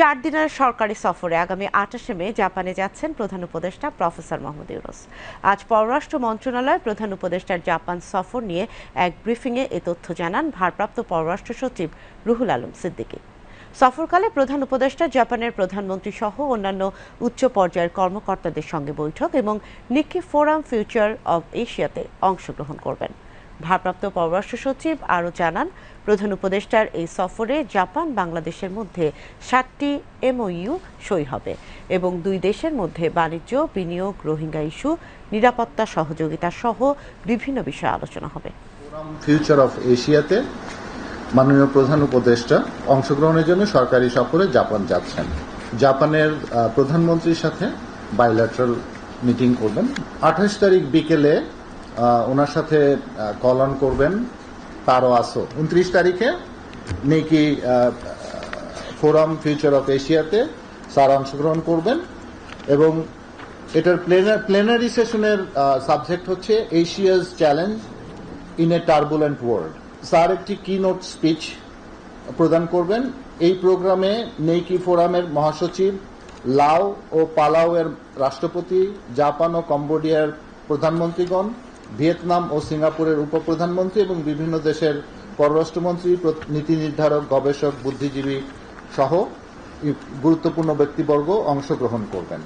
চার দিনের সরকারি সফরে আগামী আঠাশে মে জাপানে যাচ্ছেন প্রধান উপদেষ্টা প্রফেসর মোহাম্মদ ইউনুস। আজ পররাষ্ট্র মন্ত্রণালয় প্রধান উপদেষ্টার জাপান সফর নিয়ে এক ব্রিফিংয়ে এ তথ্য জানান ভারপ্রাপ্ত পররাষ্ট্র সচিব রুহুল আলম সিদ্দিকী। সফরকালে প্রধান উপদেষ্টা, জাপানের প্রধানমন্ত্রী সহ অন্যান্য উচ্চ পর্যায়ের কর্মকর্তাদের সঙ্গে বৈঠক এবং নিকি ফোরাম ফিউচার অব এশিয়াতে অংশগ্রহণ করবেন। ভারপ্রাপ্ত পররাষ্ট্র সচিব আরও জানান, প্রধান উপদেষ্টার এই সফরে জাপান বাংলাদেশের মধ্যে সাতটি এমওইউ সই হবে এবং দুই দেশের মধ্যে বাণিজ্য, বিনিয়োগ, রোহিঙ্গা ইস্যু, নিরাপত্তা সহযোগিতা সহ বিভিন্ন বিষয়ে আলোচনা হবে। ফিউচার অফ এশিয়াতে মাননীয় প্রধান উপদেষ্টা অংশগ্রহণের জন্য সরকারি সফরে জাপান যাচ্ছেন। জাপানের প্রধানমন্ত্রীর সাথে বাইল্যাটারাল মিটিং করবেন। আঠাশ তারিখ বিকেলে ওনার সাথে কল অন করবেন। তারও আসো। উনত্রিশ তারিখে নেকি ফোরাম ফিউচার অফ এশিয়াতে স্যার অংশগ্রহণ করবেন। এবং এটার প্লেনারি সেশনের সাবজেক্ট হচ্ছে Asia's challenge in a turbulent world sir একটি কি নোট স্পিচ প্রদান করবেন। এই প্রোগ্রামে নেইকি ফোরামের মহাসচিব লাও ও পালাও এর রাষ্ট্রপতি, জাপান ও কম্বোডিয়ার প্রধানমন্ত্রীগণ ভিয়েতনাম ও সিঙ্গাপুরের উপপ্রধানমন্ত্রী এবং বিভিন্ন দেশের পররাষ্ট্রমন্ত্রী, প্র- নীতি নির্ধারক, গবেষক, বুদ্ধিজীবী সহ গুরুত্বপূর্ণ ব্যক্তিবর্গ অংশগ্রহণ করবেন।